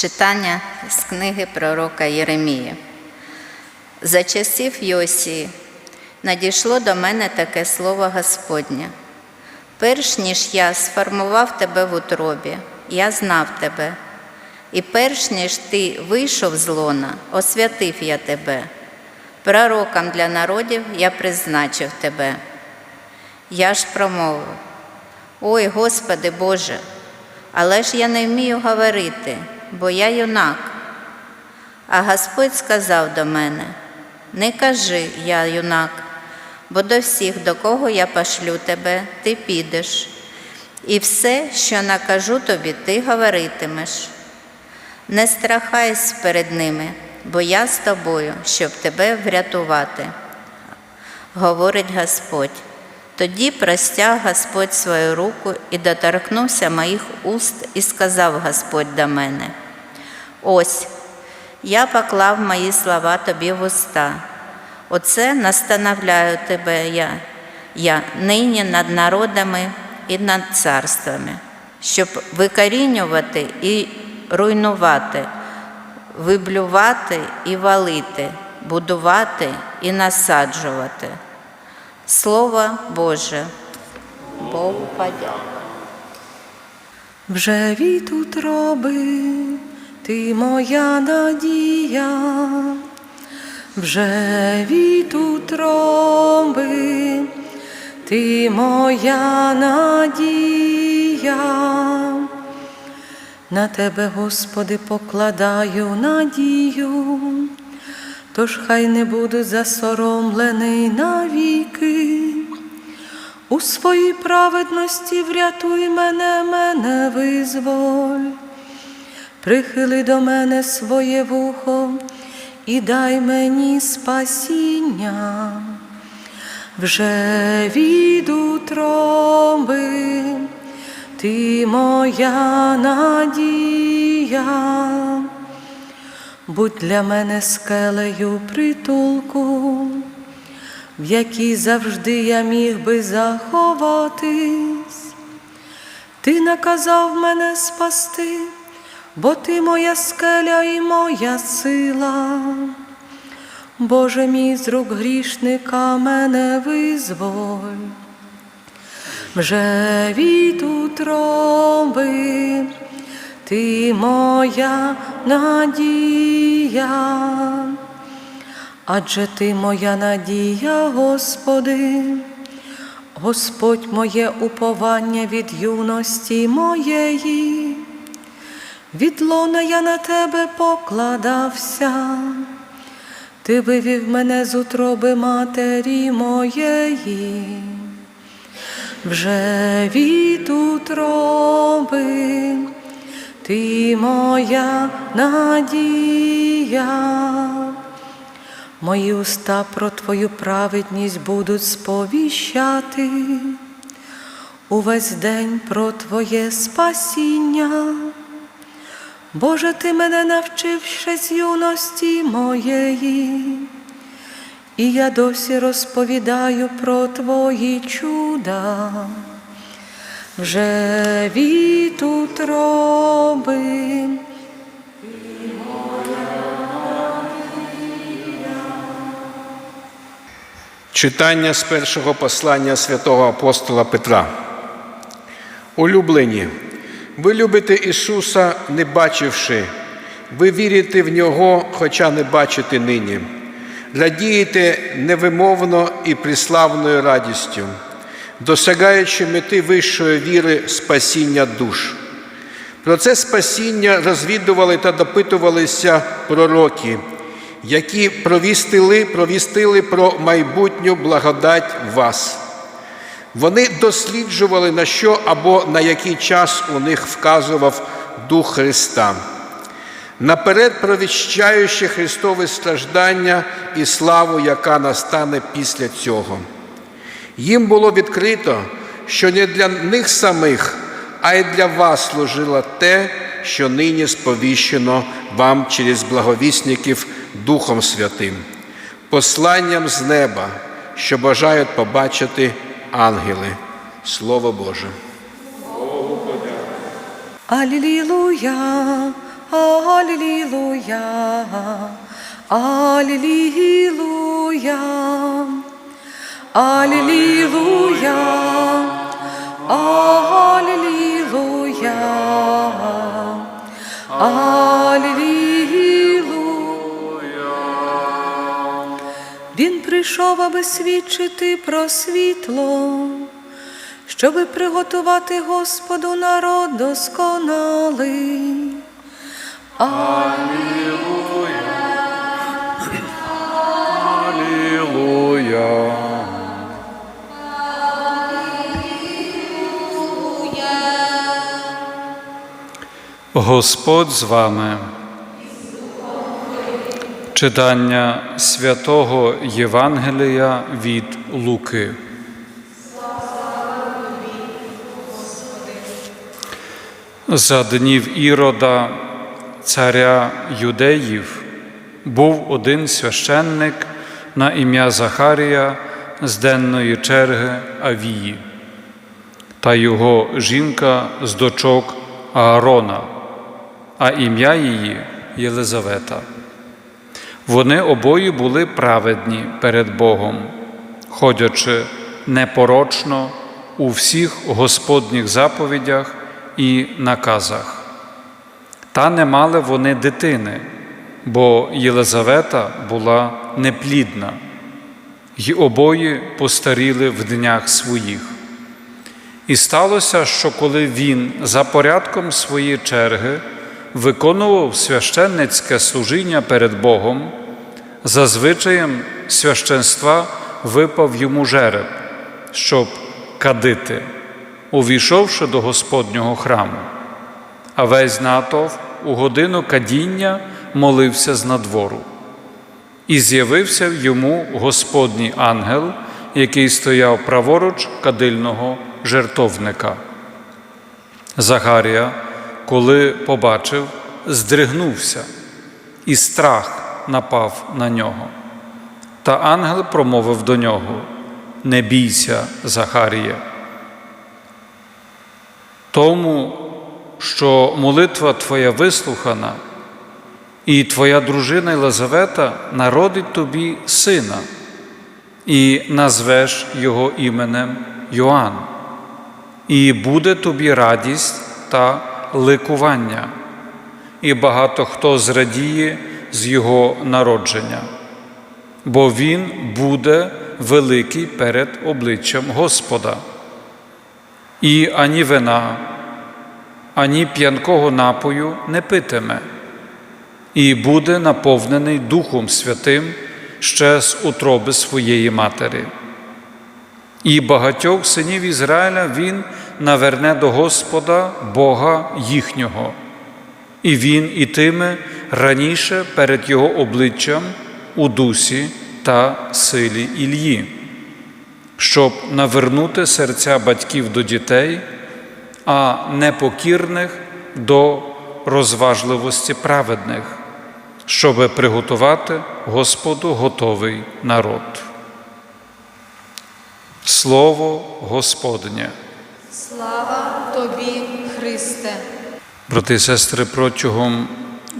Читання з книги пророка Єремії. За часів Йосії надійшло до мене таке слово Господнє. Перш ніж я сформував тебе в утробі, я знав тебе, і перш ніж ти вийшов з лона, освятив я тебе. Пророком для народів я призначив тебе. Я ж промовив: Ой, Господи Боже, але ж я не вмію говорити, бо я юнак. А Господь сказав до мене: Не кажи, я юнак, бо до всіх, до кого я пошлю тебе, ти підеш, і все, що накажу тобі, ти говоритимеш. Не страхайся перед ними, бо я з тобою, щоб тебе врятувати, говорить Господь. Тоді простяг Господь свою руку і доторкнувся моїх уст, і сказав Господь до мене: Ось, я поклав мої слова тобі в уста. Оце настановляю тебе я, я нині над народами і над царствами, щоб викорінювати і руйнувати, виблювати і валити, будувати і насаджувати. Слово Боже, Богу подяка. Вже від утроби ти моя надія, вже від утроби ти моя надія. На тебе, Господи, покладаю надію, тож хай не буду засоромлений навіки. У своїй праведності врятуй мене, мене визволь, прихили до мене своє вухо і дай мені спасіння. Вже від утроби ти моя надія, будь для мене скелею притулку в якій завжди я міг би заховатись. Ти наказав мене спасти, бо ти моя скеля і моя сила. Боже мій з рук грішника мене визволь. Вже від утроби ти моя надія. Адже ти моя надія, Господи, Господь моє уповання від юності моєї, від лона я на тебе покладався, ти вивів мене з утроби матері моєї, вже від утроби ти моя надія. Мої уста про Твою праведність будуть сповіщати увесь день про Твоє спасіння. Боже, Ти мене навчив ще з юності моєї, і я досі розповідаю про Твої чуда. Вже від утроби Читання з першого послання святого апостола Петра. Улюблені, ви любите Ісуса, не бачивши, ви вірите в Нього, хоча не бачите нині, радієте невимовно і приславною радістю, досягаючи мети вищої віри спасіння душ. Про це спасіння розвідували та допитувалися пророки, які провістили, провістили про майбутню благодать вас. Вони досліджували, на що або на який час у них вказував Дух Христа, наперед провіщаючи Христове страждання і славу, яка настане після цього. Їм було відкрито, що не для них самих, а й для вас служило те, що нині сповіщено вам через благовісників Духом Святим, посланням з неба, що бажають побачити ангели. Слово Боже. Алілуя, Алілуя, Алілуя, Алілуя, Алілуя, прийшов, аби свідчити про світло, щоби приготувати Господу народ досконалий. Алілуя. Господь з вами. Читання святого Євангелія від Луки. За днів Ірода, царя юдеїв, був один священник на ім'я Захарія з денної черги Авії, та його жінка з дочок Аарона, а ім'я її Єлизавета. Вони обоє були праведні перед Богом, ходячи непорочно у всіх Господніх заповідях і наказах. Та не мали вони дитини, бо Єлизавета була неплідна, й обоє постаріли в днях своїх. І сталося, що коли він за порядком своєї черги виконував священницьке служіння перед Богом, за звичаєм священства випав йому жереб, щоб кадити, увійшовши до Господнього храму. А весь натовп у годину кадіння молився з надвору. І з'явився йому Господній ангел, який стояв праворуч кадильного жертовника. Захарія, коли побачив, здригнувся, і страх напав на нього. Та ангел промовив до нього: Не бійся, Захарія. Тому, що молитва твоя вислухана, і твоя дружина Єлизавета народить тобі сина, і назвеш його іменем Йоанн, і буде тобі радість та ликування, і багато хто зрадіє з його народження, бо він буде великий перед обличчям Господа. І ані вина, ані п'янкого напою не питиме, і буде наповнений Духом Святим ще з утроби своєї матері. І багатьох синів Ізраїля він наверне до Господа Бога їхнього, і він ітиме раніше перед Його обличчям у дусі та силі Ільї, щоб навернути серця батьків до дітей, а непокірних до розважливості праведних, щоби приготувати Господу готовий народ. Слово Господнє. Слава тобі, Христе! Брати і сестри, протягом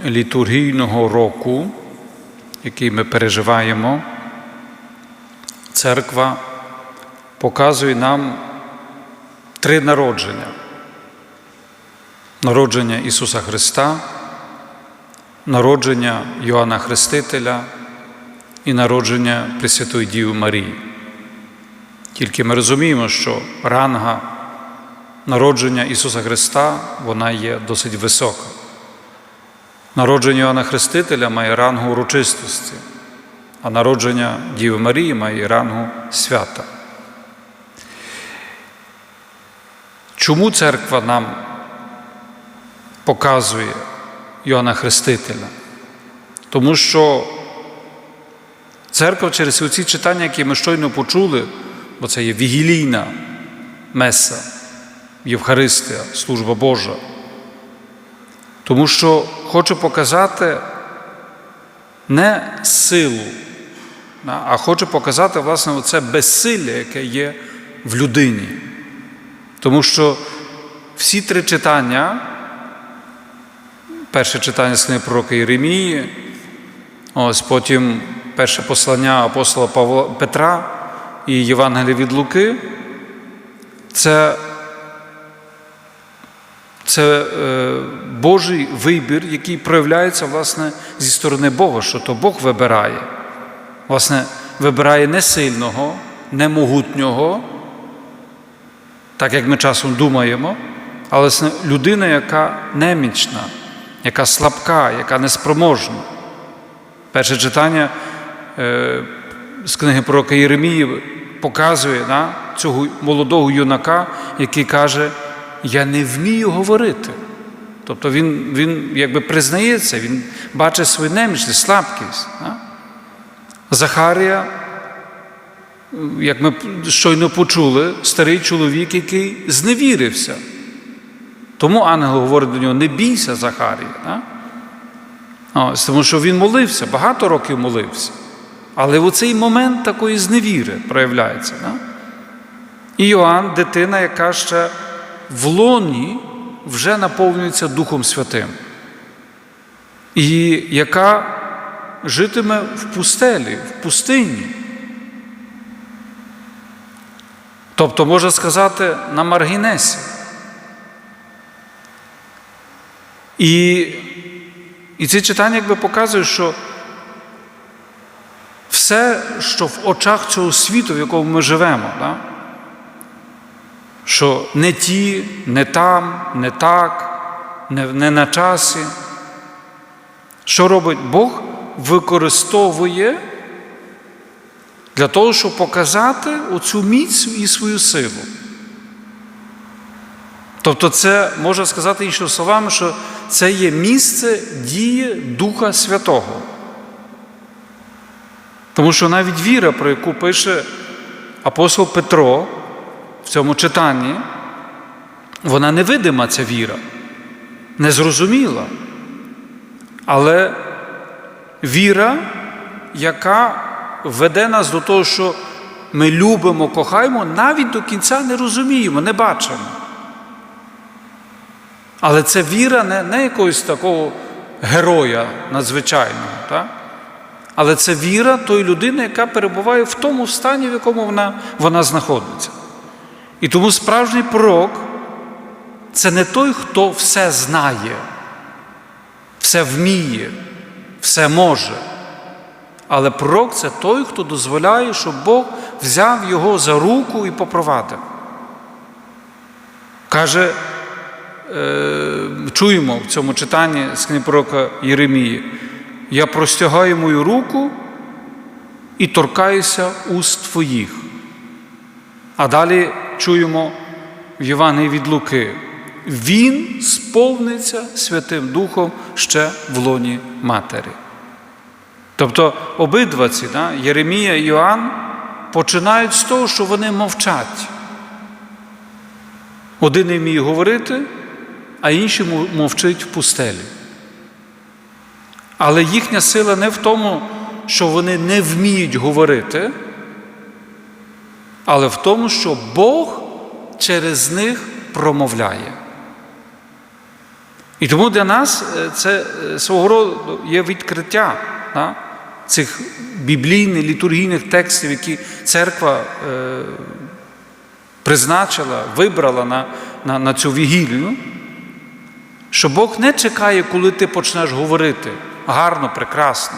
літургійного року, який ми переживаємо, церква показує нам три народження: народження Ісуса Христа, народження Йоанна Хрестителя і народження Пресвятої Діви Марії. Тільки ми розуміємо, що ранга народження Ісуса Христа вона є досить висока. Народження Іоанна Хрестителя має рангу урочистості, а народження Діви Марії має рангу свята. Чому церква нам показує Іоанна Хрестителя? Тому що церква через ці читання, які ми щойно почули, бо це є вігілійна меса, Євхаристія, служба Божа. Тому що хочу показати не силу, а хочу показати, власне, це безсилля, яке є в людині. Тому що всі три читання перше читання з книги пророка Єремії, ось потім перше послання апостола Павла Петра і Євангелія від Луки. Це, це е, Божий вибір, який проявляється власне зі сторони Бога, що то Бог вибирає. Власне, вибирає не сильного, не могутнього, так як ми часом думаємо, але власне, людина, яка немічна, яка слабка, яка неспроможна. Перше читання е, з книги пророка Єремії показує да, цього молодого юнака, який каже, я не вмію говорити. Тобто він, він якби признається, він бачить свою немічність, слабкість. Да? Захарія, як ми щойно почули, старий чоловік, який зневірився. Тому ангел говорить до нього: не бійся, Захарія. Да? Ось, тому що він молився, багато років молився. Але в цей момент такої зневіри проявляється. Да? І Йоанн, дитина, яка ще в лоні вже наповнюється Духом Святим, і яка житиме в пустелі, в пустині. Тобто, можна сказати, на маргінесі. І, і ці читання якби показують, що все, що в очах цього світу, в якому ми живемо, да? Що не ті, не там, не так, не, не на часі. Що робить Бог? Використовує для того, щоб показати оцю міць і свою силу. Тобто, це можна сказати іншими словами, що це є місце дії Духа Святого. Тому що навіть віра, про яку пише апостол Петро в цьому читанні, вона невидима, ця віра, незрозуміла. Але віра, яка веде нас до того, що ми любимо, кохаємо, навіть до кінця не розуміємо, не бачимо. Але це віра не, не якогось такого героя надзвичайного. Так? Але це віра тої людини, яка перебуває в тому стані, в якому вона, вона знаходиться. І тому справжній пророк це не той, хто все знає, все вміє, все може. Але пророк це той, хто дозволяє, щоб Бог взяв його за руку і попровадив. Каже, е, чуємо в цьому читанні з книги пророка Єремії. Я простягаю мою руку і торкаюся уст твоїх. А далі чуємо в Євангелії від Луки. Він сповниться Святим Духом ще в лоні матері. Тобто обидва ці, да, Єремія і Йоанн, починають з того, що вони мовчать. Один не вміє говорити, а інший мовчить в пустелі. Але їхня сила не в тому, що вони не вміють говорити, але в тому, що Бог через них промовляє. І тому для нас це свого роду є відкриття да, цих біблійних, літургійних текстів, які церква е, призначила, вибрала на, на, на цю вігілію, що Бог не чекає, коли ти почнеш говорити гарно, прекрасно.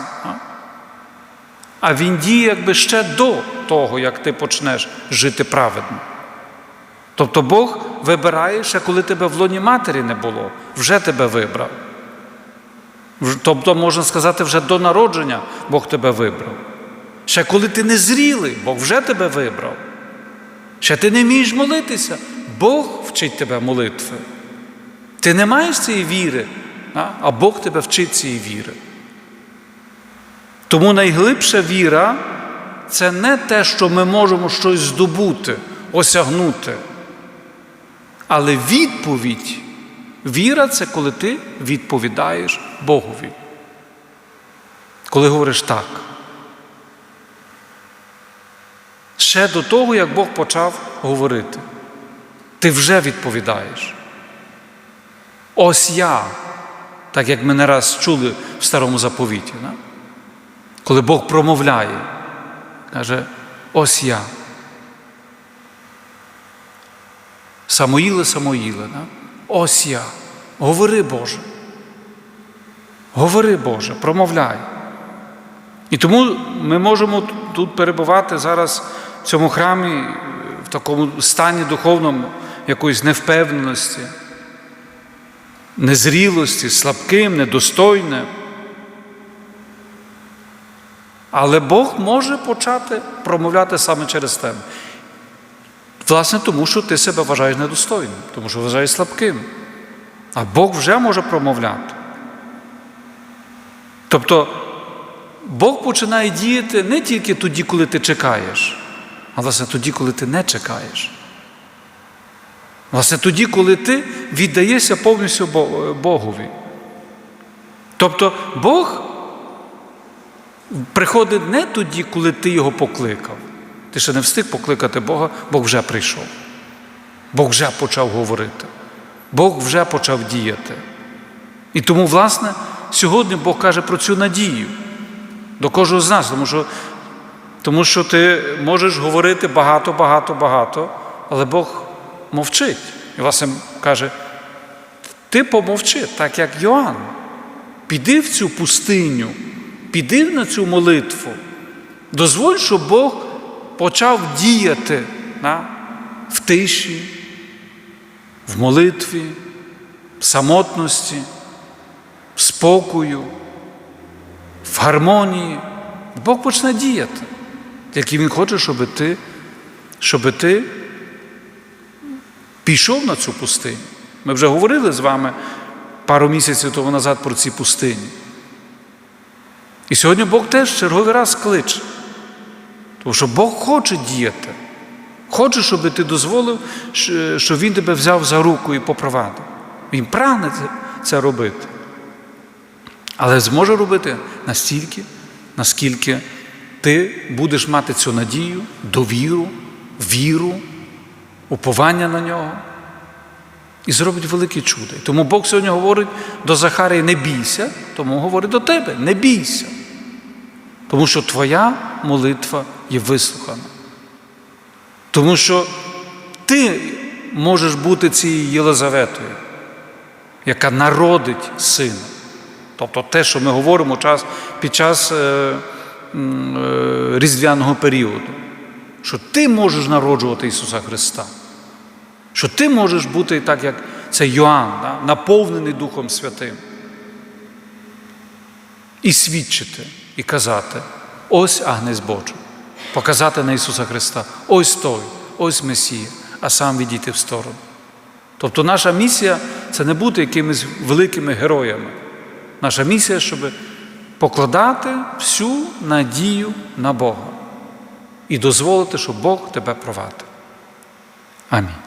А Він діє якби ще до того, як ти почнеш жити праведно. Тобто Бог вибирає ще, коли тебе в лоні матері не було, вже тебе вибрав. Тобто, можна сказати, вже до народження Бог тебе вибрав. Ще коли ти не зрілий, Бог вже тебе вибрав. Ще ти не вмієш молитися, Бог вчить тебе молитви. Ти не маєш цієї віри, а Бог тебе вчить цієї віри. Тому найглибша віра це не те, що ми можемо щось здобути, осягнути. Але відповідь, віра це коли ти відповідаєш Богові. Коли говориш так. Ще до того, як Бог почав говорити, ти вже відповідаєш. Ось я, Так як ми не раз чули в старому заповіті, да? Коли Бог промовляє, каже, ось я. Самоїле, Самоїле, да? ось я. Говори Боже. Говори Боже, промовляй. І тому ми можемо тут перебувати зараз в цьому храмі в такому стані духовному якоїсь невпевненості, незрілості, слабким, недостойним. Але Бог може почати промовляти саме через тебе. Власне, тому що ти себе вважаєш недостойним, тому що вважаєш слабким. А Бог вже може промовляти. Тобто Бог починає діяти не тільки тоді, коли ти чекаєш, а власне тоді, коли ти не чекаєш. Власне, тоді, коли ти віддаєшся повністю Богові. Тобто Бог приходить не тоді, коли ти його покликав. Ти ще не встиг покликати Бога, Бог вже прийшов. Бог вже почав говорити. Бог вже почав діяти. І тому, власне, сьогодні Бог каже про цю надію до кожного з нас, тому що, тому що ти можеш говорити багато, багато, багато, але Бог мовчить. І власне каже, ти помовчи, так як Йоанн. Піди в цю пустиню, піди на цю молитву. Дозволь, щоб Бог почав діяти да, в тиші, в молитві, в самотності, в спокою, в гармонії. Бог почне діяти, який Він хоче, щоб ти, щоб ти пішов на цю пустиню. Ми вже говорили з вами пару місяців тому назад про ці пустині. І сьогодні Бог теж черговий раз кличе. Тому що Бог хоче діяти. Хоче, щоб ти дозволив, щоб Він тебе взяв за руку і попровадив. Він прагне це- робити. Але зможе робити настільки, наскільки ти будеш мати цю надію, довіру, віру, уповання на нього і зробить великі чудо. Тому Бог сьогодні говорить до Захарії не бійся, тому говорить до тебе, не бійся. Тому що твоя молитва є вислухана. Тому що ти можеш бути цією Єлизаветою, яка народить сина. Тобто те, що ми говоримо час, під час е, е, різдвяного періоду, що ти можеш народжувати Ісуса Христа, що ти можеш бути так, як це Йоанн, да, наповнений Духом Святим. І свідчити, і казати, ось Агнець Божий, показати на Ісуса Христа, ось той, ось Месія, а сам відійти в сторону. Тобто наша місія це не бути якимись великими героями. Наша місія, щоб покладати всю надію на Бога і дозволити, щоб Бог тебе провадив. Амінь.